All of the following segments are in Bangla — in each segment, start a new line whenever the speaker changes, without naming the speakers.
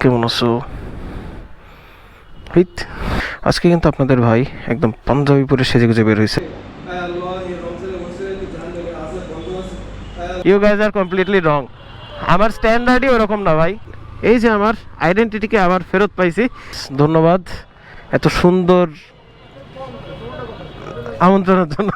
কেমন আছো? হিত? আজকে কিন্তু আপনাদের ভাই একদম পাঞ্জাবি পরে সেজে গুজে বের হয়েছে। You guys are completely wrong আমার স্ট্যান্ডার্ডই ওরকম না ভাই। এই যে আমার আইডেন্টিটিকে আবার ফেরত পাইছি। ধন্যবাদ। এত সুন্দর আমন্ত্রণের জন্য।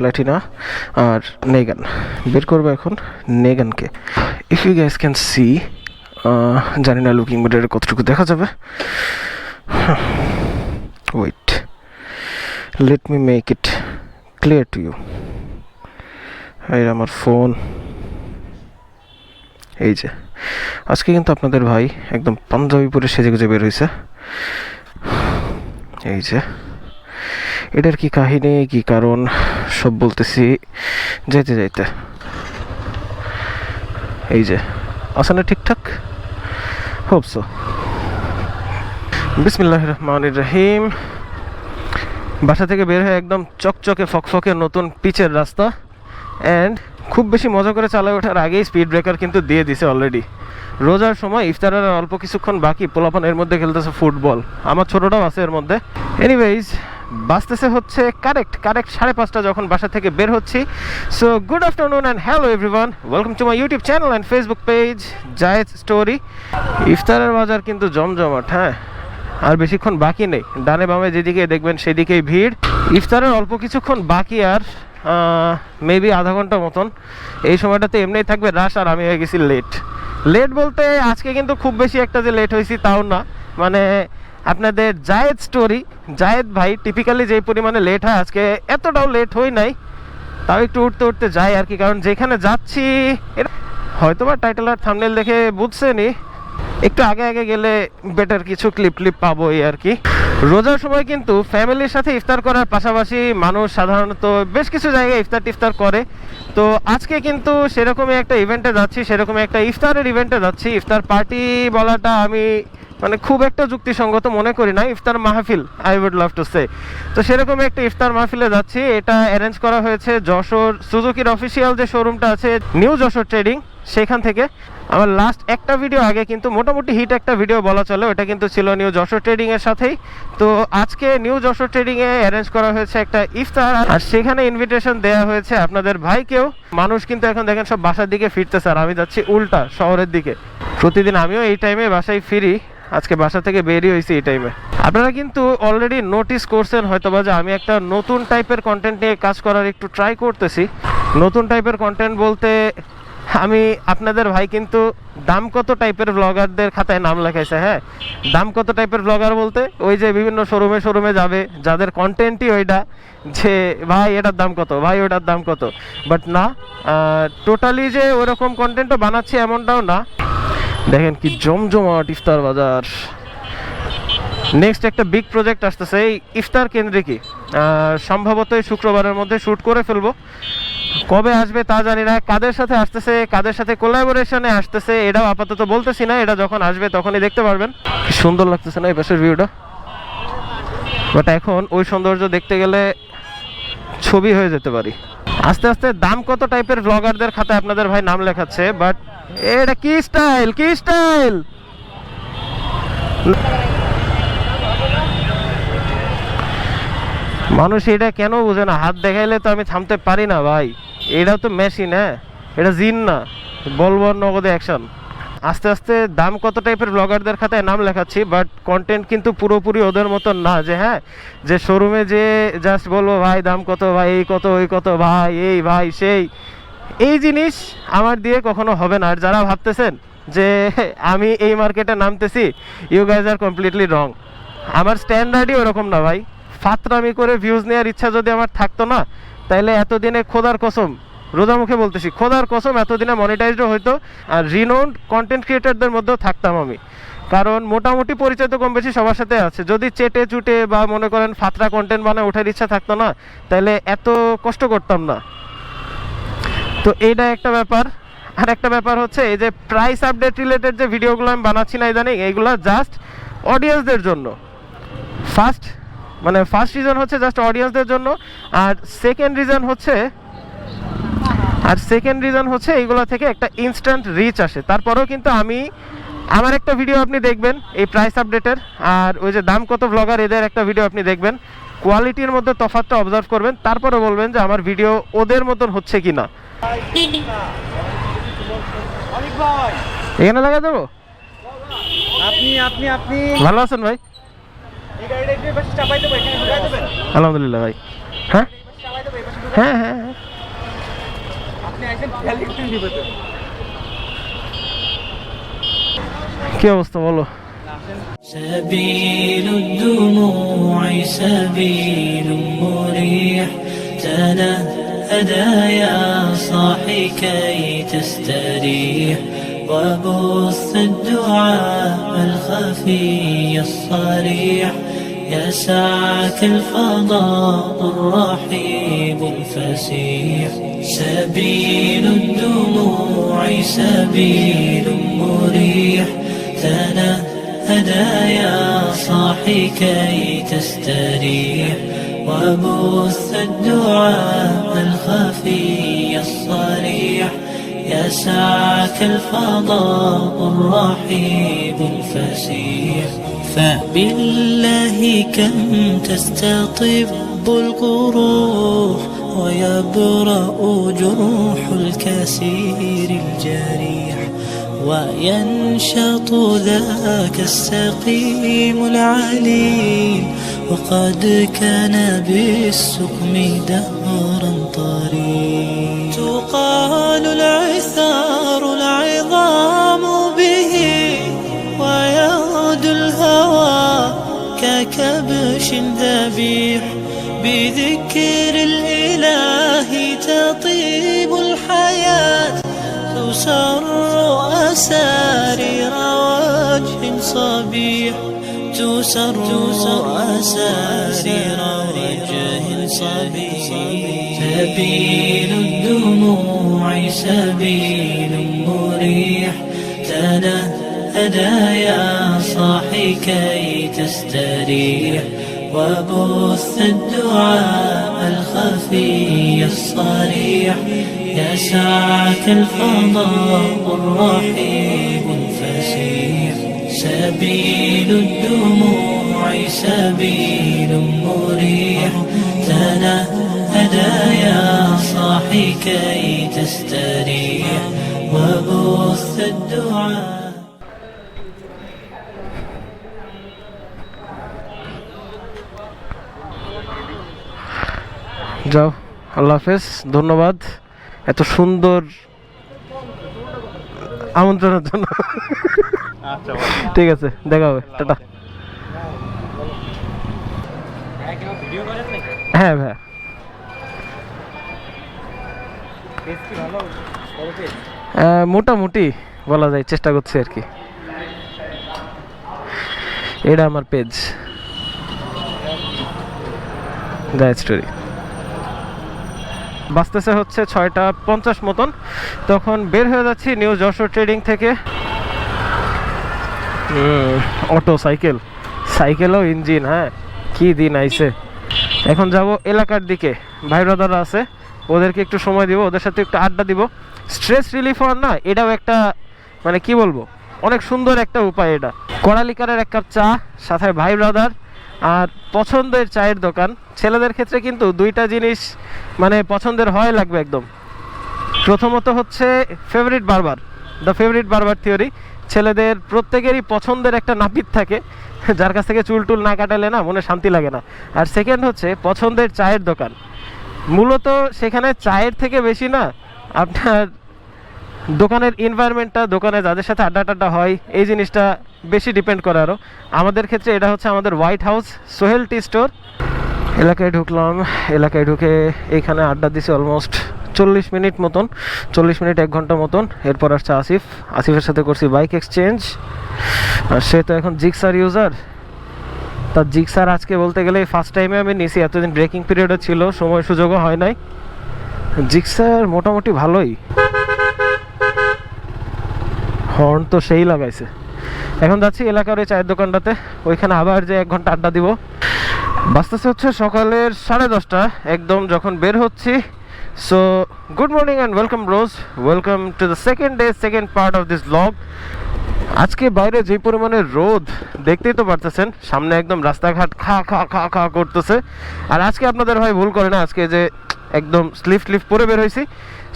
প্ল্যাটিনা আর নেগান। বের করব এখন নেগানকে। If you guess can see জানি না লুকিং মিটারে কতটুকু দেখা যাবে। Wait let me make it clear to you এই আমার ফোন এই যে। আজকে কিন্তু আপনাদের ভাই একদম পাঞ্জাবি পরে সেজে গুজে বের হয়েছে এই যে। এটার কি কাহিনী, কি কারণ, সব বলতেছি। যাইতে যাইতে। এই যে, আছে না ঠিকঠাক? হোপসো বিসমিল্লাহ রহমান রহিম। বাসা থেকে বের হয়ে একদম চকচকে, ফকফকে নতুন পিচের রাস্তা। অ্যান্ড খুব বেশি মজা করে চালায় ওঠার আগেই স্পিড ব্রেকার কিন্তু দিয়ে দিছে অলরেডি রোজার সময় ইফতারের অল্প কিছুক্ষণ বাকি পোলাপান এর মধ্যে খেলতেছে ফুটবল। আমার ছোটটাও আছে এর মধ্যে। এনিওয়েজ বাঁচতেছে হচ্ছে কারেক্ট কারেক্ট সাড়ে পাঁচটা যখন বাসা থেকে বের হচ্ছি। So good afternoon and hello everyone welcome to my YouTube channel and Facebook page Zayed story ইফতারের বাজার কিন্তু জমজমাট হ্যাঁ? আর বেশিক্ষণ বাকি নেই। ডানে বামে যেদিকে দেখবেন সেদিকেই ভিড়। ইফতারের অল্প কিছুক্ষণ বাকি আর মেবি আধা ঘণ্টা মতন। এই সময়টাতে এমনিই থাকবে রাশ আর আমি হয়ে গেছি লেট লেট বলতে আজকে কিন্তু খুব বেশি একটা যে লেট হয়েছি তাও না। মানে আপনাদের জায়েদ স্টোরি জায়েদ ভাই টিপিক্যালি যেই পরিমাণে লেট হয়, আজকে এতটাও লেট হই নাই। তাও একটু উঠতে উঠতে যাই আর কি, কারণ যেখানে যাচ্ছি এটা হয়তো বা টাইটেল আর থামনেল দেখে বুঝছেনি একটু আগে আগে গেলে বেটার কিছু ক্লিপ ক্লিপ পাবো এই আর কি। রোজার সময় কিন্তু ফ্যামিলির সাথে ইফতার করার পাশাপাশি মানুষ সাধারণত বেশ কিছু জায়গায় ইফতার টিফতার করে। তো আজকে কিন্তু সেরকমই একটা ইভেন্টে যাচ্ছি, সেরকমই একটা ইফতারের ইভেন্টে যাচ্ছি। ইফতার পার্টি বলাটা আমি মানে খুব একটা যুক্তিসঙ্গত মনে করি না। ইফতার মাহফিল I would love to say তো সেরকম একটা ইফতার মাহফিলে যাচ্ছি। এটা অ্যারেঞ্জ করা হয়েছে যশোর সুজুকির অফিসিয়াল যে শোরুমটা আছে নিউ যশোর ট্রেডিং সেখান থেকে। আমার লাস্ট একটা ভিডিও আগে, কিন্তু মোটামুটি হিট একটা ভিডিও বলা চলে, ওটা কিন্তু ছিল নিউ যশোর ট্রেডিং এর সাথেই। তো আজকে নিউ যশোর ট্রেডিং এ অ্যারেঞ্জ করা হয়েছে একটা ইফতার, আর সেখানে ইনভিটেশন দেওয়া হয়েছে আপনাদের ভাইকেও। মানুষ কিন্তু এখন দেখেন সব বাসার দিকে ফিরতেছে, আর আমি যাচ্ছি উল্টা, শহরের দিকে। প্রতিদিন আমিও এই টাইমে বাসায় ফিরি, আজকে বাসা থেকে বেরিয়ে হয়েছি এই টাইমে আপনারা কিন্তু অলরেডি নোটিস করছেন, হয়তোবা যে আমি একটা নতুন টাইপের কন্টেন্ট নিয়ে কাজ করার একটু ট্রাই করতেছি। নতুন টাইপের কন্টেন্ট বলতে আমি আপনাদের ভাই কিন্তু দাম কত টাইপের ব্লগারদের খাতায় নাম লেখাইছে হ্যাঁ? দাম কত টাইপের ব্লগার বলতে? ওই যে বিভিন্ন শোরুমে শোরুমে যাবে যাদের কন্টেন্টই ওইটা যে ভাই এটার দাম কত? ভাই ওটার দাম কত? বাট না টোটালি যে ওরকম কন্টেন্টও বানাচ্ছি এমনটাও না। দেখেন কি জমজমাট ইফতার বাজার। নেক্সট একটা বিগ প্রজেক্ট আসতেছে এই ইফতার কেন্দ্রে কি? আহ, সম্ভবত এই শুক্রবারের মধ্যে শ্যুট করে ফেলব। কবে আসবে তা জানি না। কাদের সাথে আসতেছে, কাদের সাথে কোলাবোরেশনে আসতেছে, এটাও আপাতত বলতেছি না। এটা যখন আসবে তখনই দেখতে পারবেন। সুন্দর লাগতেছে না এই পাশের ভিউটা বাট এখন ওই সৌন্দর্য দেখতে গেলে ছবি হয়ে যেতে পারি। আস্তে আস্তে দাম কত টাইপের ব্লগারদের খাতায় আপনাদের ভাই নাম লেখাচ্ছে? বাট এটা কি স্টাইল কি স্টাইল মানুষ এটা কেন বুঝে না? হাত দেখাইলে তো আমি থামতে পারি না ভাই। এটা তো মেশিন হ্যাঁ? এটা জিন না। বলব নগদে অ্যাকশন আস্তে আস্তে দাম কত টাইপের ব্লগারদের খাতায় নাম লেখাচ্ছি বাট কন্টেন্ট কিন্তু পুরোপুরি ওদের মতন না যে হ্যাঁ? যে শোরুমে যে জাস্ট বলব, ভাই, দাম কত? ভাই, এই কত, ওই কত? ভাই, এই, ভাই, সেই। এই জিনিস আমার দিয়ে কখনো হবে না। আর যারা ভাবতেছেন যে, আমি এই মার্কেটে নামতেছি you guys are completely wrong আমার স্ট্যান্ডার্ডই ওরকম না ভাই। ফাতরামি করে ভিউজ নেওয়ার ইচ্ছা যদি আমার থাকতো না তাহলে এতদিনে খোদার কসম রোজা মুখে বলতেছি, খোদার কসম এতদিনে মনিটাইজড হইতো আর রিনোন্ড কন্টেন্ট ক্রিয়েটারদের মধ্যেও থাকতাম আমি। কারণ মোটামুটি পরিচয় তো কম বেশি সবার সাথে আছে। যদি চেটে চুটে বা মনে করেন ফাতরা কন্টেন্ট বানায় ওঠার ইচ্ছা থাকতো না তাহলে এত কষ্ট করতাম না। তো এইটা একটা ব্যাপার। আর একটা ব্যাপার হচ্ছে, এই যে প্রাইস আপডেট রিলেটেড যে ভিডিওগুলো আমি বানাচ্ছি না ইদানিং, এইগুলো জাস্ট অডিয়েন্সদের জন্য। ফার্স্ট মানে ফার্স্ট রিজন হচ্ছে জাস্ট অডিয়েন্সদের জন্য আর সেকেন্ড রিজন হচ্ছে আর সেকেন্ড রিজন হচ্ছে এইগুলো থেকে একটা ইনস্ট্যান্ট রিচ আসে। তারপরেও কিন্তু আমি আমার একটা ভিডিও আপনি দেখবেন এই প্রাইস আপডেটের আর ওই যে দাম কত ব্লগার এদের একটা ভিডিও আপনি দেখবেন কোয়ালিটির মধ্যে তফাৎটা অবজার্ভ করবেন তারপরে বলবেন যে আমার ভিডিও ওদের মতন হচ্ছে কি না এখানে লাগা দেবো?
আপনি আপনি আপনি।
ভালো আছেন ভাই? আলহামদুলিল্লাহ ভাই হ্যাঁ
চাপাই দেবো এই পাশে ঢুকাই-
হ্যাঁ হ্যাঁ হ্যাঁ।
আপনি একজন খেয়ালি একটু দিবেন
কি অবস্থা বলো
سبيل الدموع سبيل مريح تنهدى يا صاحي كي تستريح وبث الدعاء الخفي الصريح يسعك الفضاء الرحيب الفسيح. سبيل الدموع سبيل مريح. تنهدى يا صاحي كي تستريح. وبث الدعاء الخفي الصريح. يسعك الفضاء الرحيب الفسيح. فبالله كم تستطب القروح ويبرأ جروح الكسير الجريح وينشط ذاك السقيم العليل وقد كان بالسقم دهرا طريق تقال العثار ككبش ذبيح بذكر الإله تطيب الحياة. تسر أسارير وجه صبيح تسر أسارير وجه صبيح. سبيل الدموع سبيل مريح تنهدى يا صاحي كي تستريح. وبث الدعاء الخفي الصريح. يسعك الفضاء الرحيب الفسيح سبيل الدموع سبيل مريح. تنهدى يا صاحي كي تستريح. وبث الدعاء
যাও আল্লাহ হাফেজ ধন্যবাদ। এত সুন্দর আমন্ত্রণের জন্য।
আচ্ছা
ঠিক আছে দেখা হবে টাটা। হ্যাঁ আহ, মোটামুটি বলা যায় চেষ্টা করছি আর কি। এটা আমার পেজ গায়ে স্টোরি বাঁচতেছে হচ্ছে ছয়টা পঞ্চাশ মতন। তখন বের হয়ে যাচ্ছি নিউ যশোর ট্রেডিং থেকে। Auto, cycle. সাইকেলও ইঞ্জিন হ্যাঁ? কি দিন আইছে। এখন যাব এলাকার দিকে। ভাই ব্রাদাররা আছে, ওদেরকে একটু সময় দিব, ওদের সাথে একটু আড্ডা দিব। স্ট্রেস রিলিফ হওয়ার না, এটাও একটা মানে কি বলব? অনেক সুন্দর একটা উপায় এটা। কড়ালিকারের এক কাপ চা, সাথে ভাই ব্রাদার আর পছন্দের চায়ের দোকান। ছেলেদের ক্ষেত্রে কিন্তু দুইটা জিনিস মানে পছন্দের হয় লাগবে একদম। প্রথমত হচ্ছে ফেভারিট বারবার দ্য ফেভারিট বারবার থিওরি ছেলেদের প্রত্যেকেরই পছন্দের একটা নাপিত থাকে, যার কাছ থেকে চুল টুল না কাটালে না মনে শান্তি লাগে না। আর সেকেন্ড হচ্ছে পছন্দের চায়ের দোকান। মূলত সেখানে চায়ের থেকে বেশি না, আপনার দোকানের এনভায়রনমেন্টটা দোকানে যাদের সাথে আড্ডা টাড্ডা হয়, এই জিনিসটা বেশি ডিপেন্ড করে আরও আমাদের ক্ষেত্রে এটা হচ্ছে আমাদের white house Sohel tea store এলাকায় ঢুকলাম, এলাকায় ঢুকে এইখানে আড্ডা দিছি অলমোস্ট চল্লিশ মিনিট মতন, চল্লিশ মিনিট এক ঘণ্টা মতন। এরপর আসছে আসিফ। আসিফের সাথে করছি বাইক এক্সচেঞ্জ আর সে তো এখন জিক্সার ইউজার তার জিক্সার আজকে বলতে গেলে ফার্স্ট টাইমে আমি নিছি, এতদিন ব্রেকিং পিরিয়ডও ছিল, সময় সুযোগও হয় নাই। জিক্সার মোটামুটি ভালোই। হর্ন তো সেই লাগাইছে। এখন যাচ্ছি এলাকার ওই চায়ের দোকানটাতে, ওইখানে আবার যে এক ঘণ্টা আড্ডা দিব। বাঁচতেছে হচ্ছে সকালের সাড়ে দশটা, একদম যখন বের হচ্ছি। So good morning and welcome rose welcome to the second day second part of this blog আজকে বাইরে যে পরিমাণে রোদ, দেখতেই তো পারতেছেন, সামনে একদম রাস্তাঘাট খা খা খা খা করতেছে। আর আজকে আপনাদের ভাই ভুল করে না, আজকে যে একদম স্লিভ স্লিভ পরে বের হয়েছি।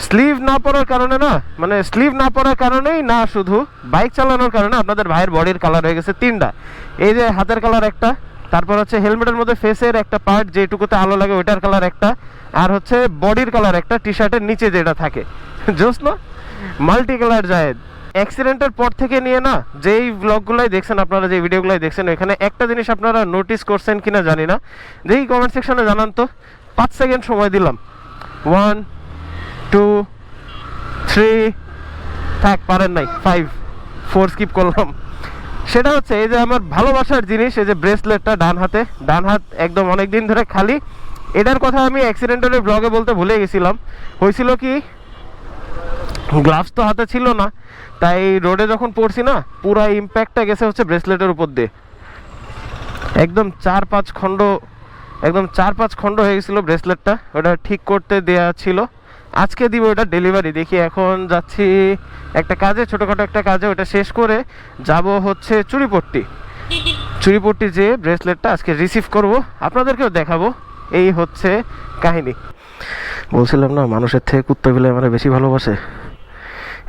স্লিভ না পরার কারণে না মানে স্লিভ না পরার কারণেই না, শুধু বাইক চালানোর কারণে আপনাদের ভাইয়ের বডির কালার হয়ে গেছে তিনটা। এই যে হাতের কালার একটা, তারপর হচ্ছে হেলমেটের মধ্যে ফেসের একটা পার্ট যেটুকুতে আলো লাগে ওইটার কালার একটা, আর হচ্ছে বডির কালার একটা টি শার্টের নিচে যেটা থাকে। জোস না? মাল্টি কালার যায় অ্যাক্সিডেন্টের পর থেকে নিয়ে না, যেই ব্লগগুলাই দেখছেন, আপনারা যে ভিডিওগুলাই দেখছেন এখানে একটা জিনিস আপনারা নোটিস করছেন কিনা জানি না। যেই কমেন্ট সেকশনে জানান তো। পাঁচ সেকেন্ড সময় দিলাম। ওয়ান টু থ্রি থাক, পারেন নাই ফাইভ ফোর স্কিপ করলাম। সেটা হচ্ছে এই যে আমার ভালোবাসার জিনিস, এই যে ব্রেসলেটটা ডান হাতে, ডান হাত একদম অনেক দিন ধরে খালি। এটার কথা আমি অ্যাক্সিডেন্টালের ব্লগে বলতে ভুলে গেছিলাম। হয়েছিল কি গ্লাভস তো হাতে ছিল না, তাই রোডে যখন পড়ছি না, পুরা ইম্প্যাক্টটা গেছে হচ্ছে ব্রেসলেটের উপর দিয়ে। একদম চার, পাঁচ খণ্ড একদম চার পাঁচ খণ্ড হয়ে গেছিল ব্রেসলেটটা ওটা ঠিক করতে দেয়া ছিল। আজকে দিব ওটা ডেলিভারি দেখি এখন যাচ্ছি একটা কাজে, ছোটোখাটো একটা কাজে। ওটা শেষ করে যাব হচ্ছে চুরিপট্টি চুরিপট্টি যে ব্রেসলেটটা আজকে রিসিভ করব, আপনাদেরকেও দেখাবো। এই হচ্ছে কাহিনী। বলছিলাম না, মানুষের থেকে কুত্তা বিলে আমার বেশি ভালোবাসে?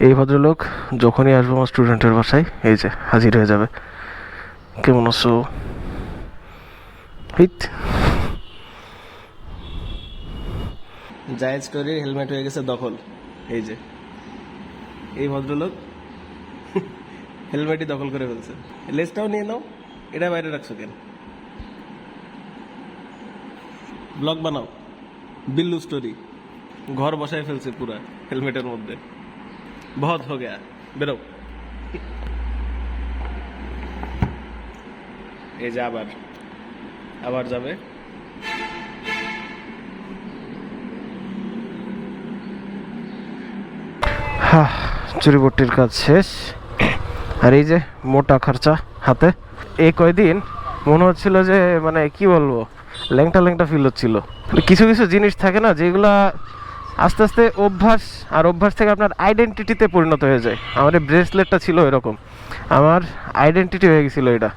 এই ভদ্রলোক যখনই আসব আমার স্টুডেন্টের বাসায়, এই যে হাজির হয়ে যাবে। কেমন আছো? হিত জায়েজ স্টোরির হেলমেট হয়ে গেছে দখল। এই যে। এই ভদ্রলোক হেলমেটই দখল করে ফেলছে। লেসটাও নিয়ে নাও, এটা বাইরে রাখছো কেন? ব্লগ বানাও। বিল্লু স্টোরি। ঘর বসায় ফেলছে পুরা হেলমেটের মধ্যে। বহুত হো গয়া। বেরো। এই যে আবার। আবার যাবে। হ্যাঁ চুরিবট্টির কাজ শেষ। আর এই যে মোটা খরচা হাতে। এই কয়দিন মনে হচ্ছিল যে মানে কি বলব, ল্যাংটা ল্যাংটা ফিল হচ্ছিল। কিছু কিছু জিনিস থাকে না যেগুলা আস্তে আস্তে অভ্যাস আর অভ্যাস থেকে আপনার আইডেন্টিটিতে পরিণত হয়ে যায়। আমার এই ব্রেসলেটটা ছিল এরকম। আমার আইডেন্টিটি হয়ে গেছিল এটা।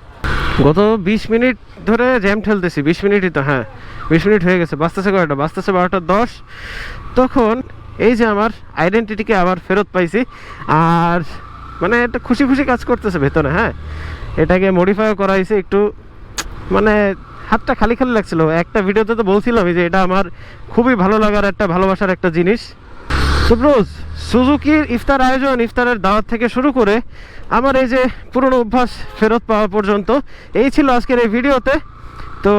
গত বিশ মিনিট ধরে জ্যাম ঠেলতেছি। বিশ মিনিটই তো হ্যাঁ। বিশ মিনিট হয়ে গেছে। বাঁচতেছে কয়টা? বাঁচতেছে বারোটা দশ। তখন এই যে আমার আইডেন্টিটিকে আবার ফেরত পাইছি। আর মানে একটা খুশি খুশি কাজ করতেছে ভেতরে হ্যাঁ? এটাকে মডিফাইও করা হয়েছে একটু মানে হাতটা খালি খালি লাগছিল। একটা ভিডিওতে তো বলছিলাম যে এটা আমার খুবই ভালো লাগার একটা ভালোবাসার একটা জিনিস। সুপ্রোজ সুজুকির ইফতার আয়োজন ইফতারের দাওয়াত থেকে শুরু করে আমার এই যে পুরনো অভ্যাস ফেরত পাওয়া পর্যন্ত, এই ছিল আজকের এই ভিডিওতে। তো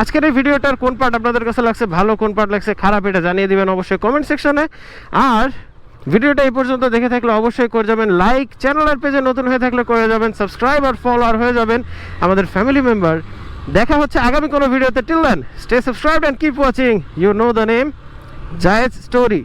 আজকের এই ভিডিওটার কোন পার্ট আপনাদের কাছে লাগছে, ভালো কোন পার্ট লাগছে, খারাপ এটা জানিয়ে দিবেন অবশ্যই কমেন্ট সেকশনে আর ভিডিওটা এই পর্যন্ত দেখে থাকলে অবশ্যই করে যাবেন লাইক চ্যানেলের পেজে নতুন হয়ে থাকলে করে যাবেন সাবস্ক্রাইব আর ফলোয়ার হয়ে যাবেন। আমাদের ফ্যামিলি মেম্বার দেখা হচ্ছে আগামী কোনো ভিডিওতে। Till then stay subscribe and keep watching you know the name Zayed story